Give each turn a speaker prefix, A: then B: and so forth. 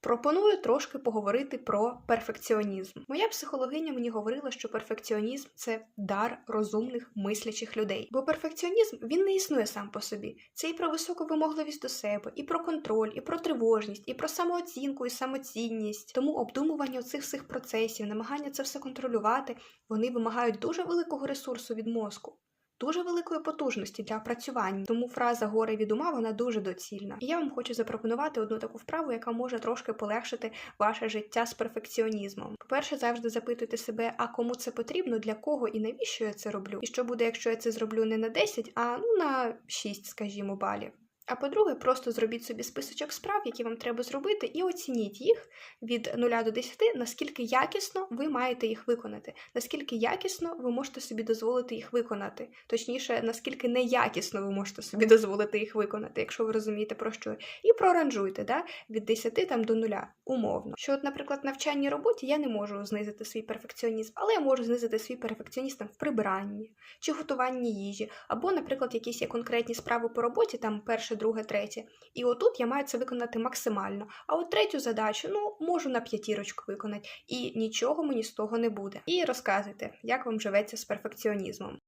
A: Пропоную трошки поговорити про перфекціонізм. Моя психологиня мені говорила, що перфекціонізм це дар розумних мислячих людей. Бо перфекціонізм він не існує сам по собі. Це і про високу вимогливість до себе, і про контроль, і про тривожність, і про самооцінку, і самоцінність. Тому обдумування цих всіх процесів, намагання це все контролювати, вони вимагають дуже великого ресурсу від мозку. Дуже великої потужності для опрацювання, тому фраза горе від ума вона дуже доцільна. І я вам хочу запропонувати одну таку вправу, яка може трошки полегшити ваше життя з перфекціонізмом. По-перше, завжди запитуйте себе, а кому це потрібно, для кого і навіщо я це роблю, і що буде, якщо я це зроблю не на 10, а ну на 6, скажімо, балів. А по-друге, просто зробіть собі списочок справ, які вам треба зробити, і оцініть їх від 0 до 10, наскільки якісно ви маєте їх виконати, наскільки якісно ви можете собі дозволити їх виконати, точніше, наскільки неякісно ви можете собі дозволити їх виконати, якщо ви розумієте про що. І проранжуйте да, від 10 там, до 0, умовно. Що, от, наприклад, навчальній роботі я не можу знизити свій перфекціонізм, але я можу знизити свій перфекціонізм там, в прибиранні чи готуванні їжі, або, наприклад, якісь є конкретні справи по роботі, там перше, друге, третє. І отут я маю це виконати максимально. А от третю задачу, ну, можу на п'ятірочку виконати, і нічого мені з того не буде. І розказуйте, як вам живеться з перфекціонізмом.